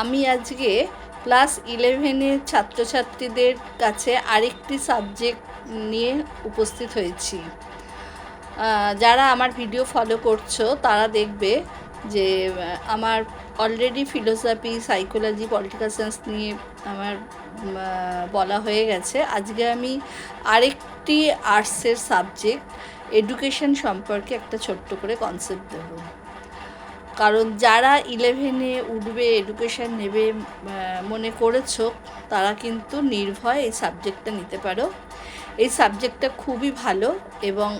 আমি আজকে ক্লাস ইলেভেনের ছাত্রছাত্রীদের কাছে আরেকটি সাবজেক্ট নিয়ে উপস্থিত হয়েছি। যারা আমার ভিডিও ফলো করছ, তারা দেখবে যে, আমার already philosophy psychology political science নিয়ে আমার বলা হয়ে গেছে। আজকে আমি আরেকটি আর্টসের সাবজেক্ট এডুকেশন সম্পর্কে একটা ছোট্ট করে কনসেপ্ট দেবো। কারণ যারা ইলেভেনে উঠবে এডুকেশন নেবে মনে করেছ, তারা কিন্তু নির্ভয় এই সাবজেক্টটা নিতে পারো। এই সাবজেক্টটা খুবই ভালো এবং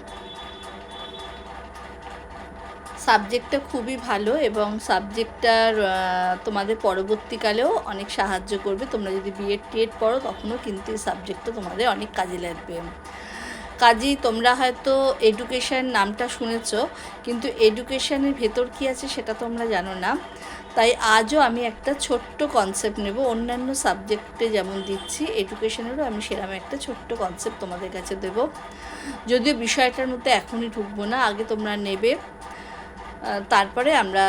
সাবজেক্টটা খুবই ভালো এবং সাবজেক্টটার তোমাদের পরবর্তীকালেও অনেক সাহায্য করবে। তোমরা যদি বিএড টিএড পড়ো, তখনও কিন্তু এই সাবজেক্টটা তোমাদের অনেক কাজে লাগবে। কাজেই তোমরা হয়তো এডুকেশন নামটা শুনেছ, কিন্তু এডুকেশনের ভেতর কী আছে সেটা তোমরা জানো না। তাই আজও আমি একটা ছোট্ট কনসেপ্ট নেব, অন্যান্য সাবজেক্টে যেমন দিচ্ছি এডুকেশনেরও আমি সেরকম একটা ছোট্ট কনসেপ্ট তোমাদের কাছে দেব। যদিও বিষয়টার মধ্যে এখনই ঢুকবো না, আগে তোমরা নেবে। তারপরে আমরা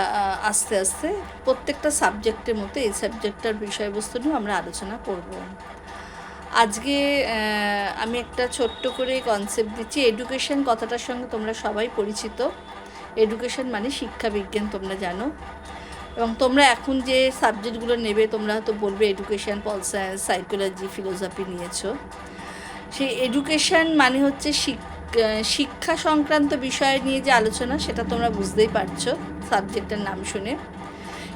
আস্তে আস্তে প্রত্যেকটা সাবজেক্টের মতো এই সাবজেক্টটার বিষয়বস্তু নিয়ে আমরা আলোচনা করব। আজকে আমি একটা ছোট্ট করে কনসেপ্ট দিচ্ছি। এডুকেশন কথাটার সঙ্গে তোমরা সবাই পরিচিত। এডুকেশন মানে শিক্ষা বিজ্ঞান, তোমরা জানো। এবং তোমরা এখন যে সাবজেক্টগুলো নেবে, তোমরা হয়তো বলবে education pol science psychology philosophy নিয়েছো। সেই এডুকেশন মানে হচ্ছে শিক- শিক্ষা সংক্রান্ত বিষয় নিয়ে যে আলোচনা, সেটা তোমরা বুঝতেই পারছ সাবজেক্টের নাম শুনে।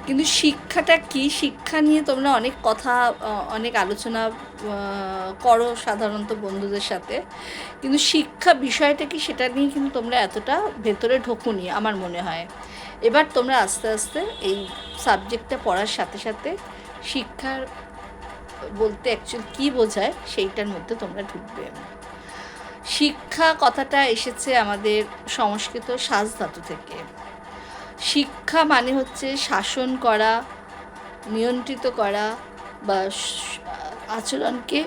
কিন্তু শিক্ষাটা কি? শিক্ষা নিয়ে তোমরা অনেক কথা অনেক আলোচনা করো সাধারণত বন্ধুদের সাথে। কিন্তু শিক্ষা বিষয়টা কি সেটা নিয়ে কিন্তু তোমরা এতটা ভেতরে ঢোকুনি আমার মনে হয়। এবার তোমরা আস্তে আস্তে এই সাবজেক্টটা পড়ার সাথে সাথে শিক্ষার বলতে অ্যাকচুয়ালি কী বোঝায় সেইটার মধ্যে তোমরা ঢুকবে। শিক্ষা কথাটা এসেছে আমাদের সংস্কৃত সাজ ধাতু থেকে। শিক্ষা মানে হচ্ছে শাসন করা, নিয়ন্ত্রিত করা বা আচরণকে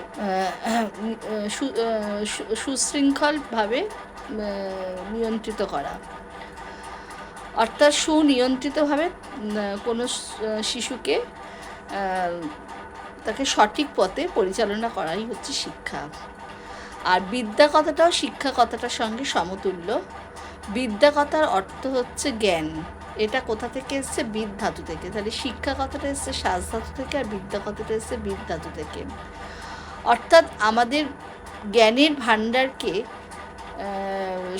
সুশৃঙ্খলভাবে নিয়ন্ত্রিত করা। অর্থাৎ সুনিয়ন্ত্রিতভাবে কোনো শিশুকে তাকে সঠিক পথে পরিচালনা করাই হচ্ছে শিক্ষা। আর বিদ্যা কথাটাও শিক্ষা কথাটার সঙ্গে সমতুল্য। বিদ্যা কথার অর্থ হচ্ছে জ্ঞান। এটা কোথা থেকে এসছে? বিদ ধাতু থেকে। তাহলে শিক্ষা কথাটা এসছে? সাজ ধাতু থেকে আর বিদ্যা কথাটা এসছে? বিদ ধাতু থেকে। অর্থাৎ আমাদের জ্ঞানের ভাণ্ডারকে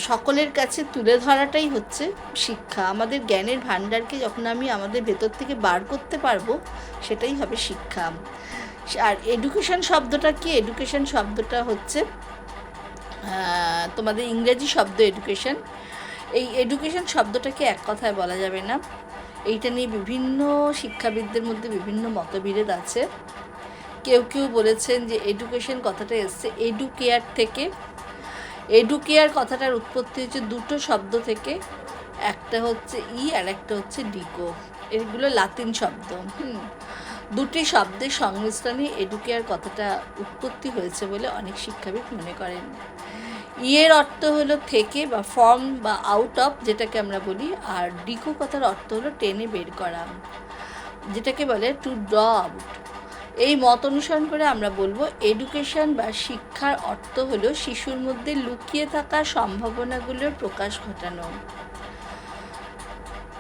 সকলের কাছে তুলে ধরাটাই হচ্ছে শিক্ষা। আমাদের জ্ঞানের ভাণ্ডারকে যখন আমি আমাদের ভেতর থেকে বার করতে পারব, সেটাই হবে শিক্ষা। আর এডুকেশন শব্দটা কি? এডুকেশন শব্দটা হচ্ছে তোমাদের ইংরেজি শব্দ এডুকেশন এই এডুকেশন শব্দটাকে এক কথায় বলা যাবে না। এইটা নিয়ে বিভিন্ন শিক্ষাবিদদের মধ্যে বিভিন্ন মতবিরোধ আছে। কেউ কেউ বলেছেন যে এডুকেশন কথাটা এসছে। এডুকেয়ার থেকে এডুকেয়ার কথাটার উৎপত্তি হচ্ছে দুটো শব্দ থেকে, একটা হচ্ছে ই আর একটা হচ্ছে ডিকো। এগুলো লাতিন শব্দ, হুম। দুটি শব্দের সংমিশ্রণে এডুকেয়ার কথাটা উৎপত্তি হয়েছে বলে অনেক শিক্ষাবিদ মনে করেন। ইয়ের অর্থ হলো থেকে বা ফর্ম বা আউট অফ যেটাকে আমরা বলি, আর ডিকো কথার অর্থ হলো টেনে বের করা, যেটাকে বলে টু ড্র আউট এই মত অনুসরণ করে আমরা বলব এডুকেশন বা শিক্ষার অর্থ হলো শিশুর মধ্যে লুকিয়ে থাকা সম্ভাবনাগুলোর প্রকাশ ঘটানো।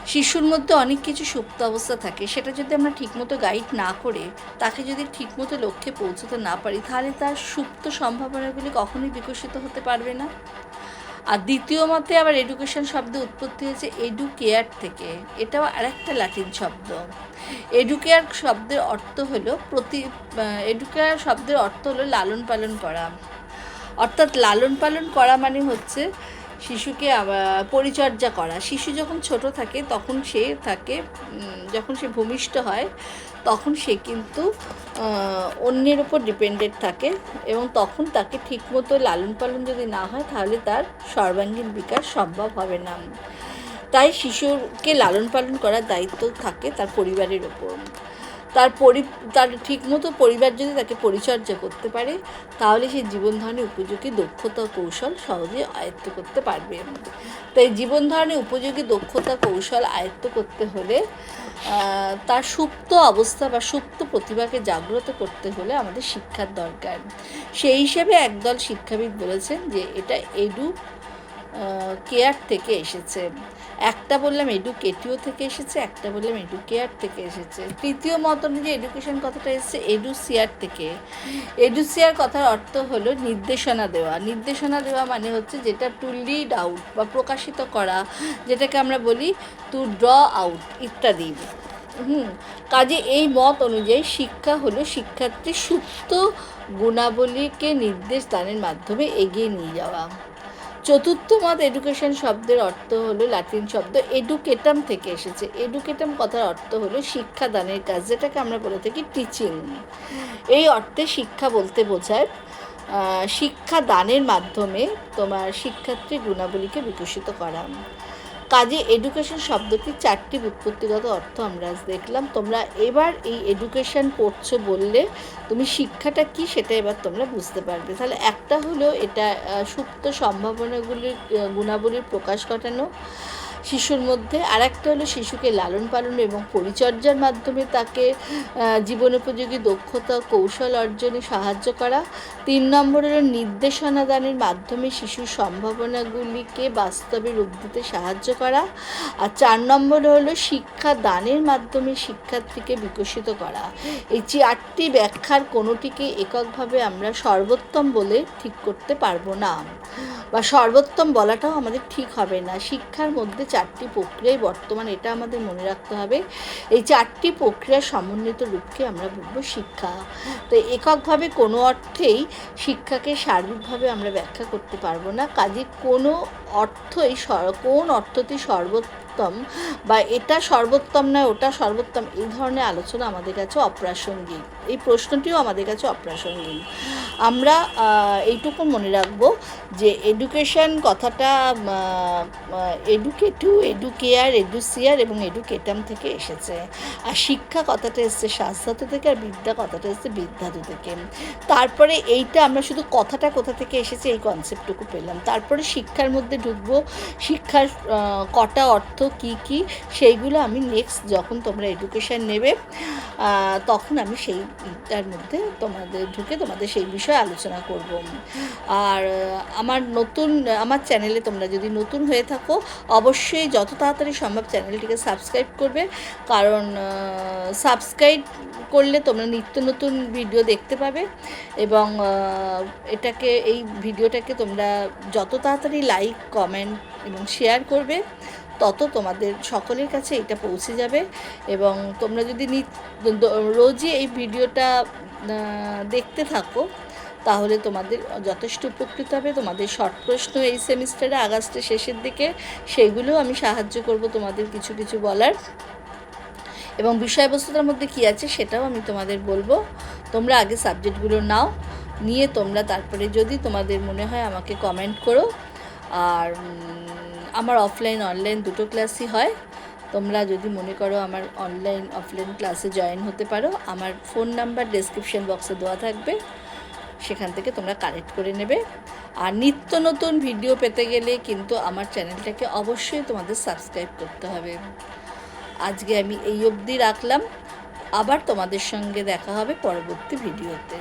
শিশুর মধ্যে অনেক কিছু সুপ্ত অবস্থা থাকে, সেটা যদি আমরা ঠিকমতো গাইড না করে, তাকে যদি ঠিকমতো লক্ষ্যে পৌঁছতে না পারি, তাহলে তার সুপ্ত সম্ভাবনাগুলি কখনোই বিকশিত হতে পারবে না। আর দ্বিতীয় মতে আবার এডুকেশন শব্দ উৎপত্তি হয়েছে এডুকেয়ার থেকে। এটাও আরেকটা ল্যাটিন শব্দ। এডুকেয়ার শব্দের অর্থ হলো প্রতি এডুকেয়ার শব্দের অর্থ হলো লালন পালন করা। অর্থাৎ লালন পালন করা মানে হচ্ছে শিশুকে পরিচর্যা করা। শিশু যখন ছোট থাকে, তখন সে থাকে যখন সে ভূমিষ্ঠ হয়, তখন সে কিন্তু অন্যের ওপর ডিপেন্ডেন্ট থাকে এবং তখন তাকে ঠিকমতো লালন পালন যদি না হয়, তাহলে তার সর্বাঙ্গীন বিকাশ সম্ভব হবে না। তাই শিশুকে লালন পালন করার দায়িত্ব থাকে তার পরিবারের ওপর তার পরি তার ঠিকমতো পরিবার যদি তাকে পরিচর্যা করতে পারে, তাহলে সে জীবন ধারণের উপযোগী দক্ষতা কৌশল সহজে আয়ত্ত করতে পারবে তাই জীবন ধারণের উপযোগী দক্ষতা কৌশল আয়ত্ত করতে হলে তার সুপ্ত অবস্থা বা সুপ্ত প্রতিভাকে জাগ্রত করতে হলে আমাদের শিক্ষার দরকার। সেই হিসেবে একদল শিক্ষাবিদ বলেছেন যে এটা এডু কেয়ার থেকে এসেছে। একটা বললাম এডুকেটিও থেকে এসেছে, একটা বললাম এডুকেয়ার থেকে এসেছে। তৃতীয় মত অনুযায়ী এডুকেশন কথাটা এসেছে এডুসিয়ার থেকে। এডুসিয়ার কথার অর্থ হলো নির্দেশনা দেওয়া। নির্দেশনা দেওয়া মানে হচ্ছে যেটা টু লিড আউট বা প্রকাশিত করা, যেটাকে আমরা বলি টু ড্র আউট ইত্যাদি। হুম, কাজে এই মত অনুযায়ী শিক্ষা হলো শিক্ষার্থীর সুপ্ত গুণাবলীকে নির্দেশ দানের মাধ্যমে এগিয়ে নিয়ে যাওয়া। চতুর্থ মত এডুকেশন শব্দের অর্থ হলো লাতিন শব্দ এডুকেটাম থেকে এসেছে। এডুকেটাম কথার অর্থ হলো শিক্ষাদানের কাজ, যেটাকে আমরা বলে থাকি টিচিং এই অর্থে শিক্ষা বলতে বোঝায় শিক্ষা দানের মাধ্যমে তোমার শিক্ষার্থীর গুণাবলীকে বিকশিত করা। কাজে এডুকেশন শব্দটির চারটি উৎপত্তিগত অর্থ আমরা আজ দেখলাম। তোমরা এবার এই এডুকেশন পড়ছো বললে তুমি শিক্ষাটা কি সেটা এবার তোমরা বুঝতে পারবে। তাহলে একটা হলো এটা সুপ্ত সম্ভাবনাগুলির গুণাবলীর প্রকাশ ঘটানো। শিশুর মধ্যে আর একটা হলো শিশুকে লালন পালন এবং পরিচর্যার মাধ্যমে তাকে জীবনোপযোগী দক্ষতা, কৌশল অর্জনে সাহায্য করা। তিন নম্বর হলো নির্দেশনা দানের মাধ্যমে শিশুর সম্ভাবনাগুলিকে বাস্তবে রূপ দিতে সাহায্য করা। আর চার নম্বর হলো শিক্ষা দানের মাধ্যমে শিক্ষার্থীকে বিকশিত করা। এই চারটি ব্যাখ্যার কোনোটিকে এককভাবে আমরা সর্বোত্তম বলে ঠিক করতে পারব না। বা সর্বোত্তম বলাটাও আমাদের ঠিক হবে না। শিক্ষার মধ্যে চারটি প্রক্রিয়াই বর্তমান এটা আমাদের মনে রাখতে হবে। এই চারটি প্রক্রিয়ার সমন্বিত রূপকে আমরা বলব শিক্ষা। তো এককভাবে কোনো অর্থেই শিক্ষাকে সার্বিকভাবে আমরা ব্যাখ্যা করতে পারব না। কাজে কোনো অর্থই কোন অর্থটি সর্বোত্তম বা এটা সর্বোত্তম নয়, ওটা সর্বোত্তম, এই ধরনের আলোচনা আমাদের কাছে অপ্রাসঙ্গিক। এই প্রশ্নটিও আমাদের কাছে অপ্রাসঙ্গিক। আমরা এইটুকু মনে রাখব যে এডুকেশন কথাটা এডুকেটু এডুকেয়ার এডুসিয়ার এবং এডুকেটাম থেকে এসেছে। আর শিক্ষা কথাটা এসছে শাস্ত্রাতু থেকে, আর বিদ্যা কথাটা এসছে বিদ্যাতু থেকে। তারপরে এইটা আমরা শুধু কথাটা কোথা থেকে এসেছে এই কনসেপ্টটুকু পেলাম। তারপরে শিক্ষার মধ্যে ঢুকবো। শিক্ষার কটা অর্থ কি কি সেইগুলো আমি নেক্সট যখন তোমরা এডুকেশন নেবে তখন আমি সেইটার মধ্যে তোমাদের ঢুকে তোমাদের সেই বিষয়ে আলোচনা করব আর আমার নতুন, আমার চ্যানেলে তোমরা যদি নতুন হয়ে থাকো, অবশ্যই যত তাড়াতাড়ি সম্ভব চ্যানেলটিকে সাবস্ক্রাইব করবে। কারণ সাবস্ক্রাইব করলে তোমরা নিত্য নতুন ভিডিও দেখতে পাবে এবং এটাকে, এই ভিডিওটাকে তোমরা যত তাড়াতাড়ি লাইক, কমেন্ট এবং শেয়ার করবে, তত তোমাদের সকলের কাছে এটা পৌঁছে যাবে এবং তোমরা যদি রোজই এই ভিডিওটা দেখতে থাকো তাহলে তোমাদের যথেষ্ট উপকৃত হবে। তোমাদের শর্ট প্রশ্ন এই সেমিস্টারে আগস্টের শেষের দিকে সেইগুলোও আমি সাহায্য করব তোমাদের কিছু কিছু বলার। এবং বিষয়বস্তুটার মধ্যে কী আছে সেটাও আমি তোমাদের বলব। তোমরা আগে সাবজেক্টগুলো নাও, নিয়ে তোমরা তারপরে যদি তোমাদের মনে হয় আমাকে কমেন্ট করো। আর আমার অফলাইন অনলাইন দুটো ক্লাসই হয়। তোমরা যদি মনে করো আমার অনলাইন অফলাইন ক্লাসে জয়েন হতে পারো, আমার ফোন নাম্বার ডেসক্রিপশন বক্সে দেওয়া থাকবে। সেখান থেকে তোমরা কালেক্ট করে নেবে। আর নিত্য নতুন ভিডিও পেতে গেলে কিন্তু আমার চ্যানেলটাকে অবশ্যই তোমাদের সাবস্ক্রাইব করতে হবে। আজকে আমি এই অবধি রাখলাম। আবার তোমাদের সঙ্গে দেখা হবে পরবর্তী ভিডিওতে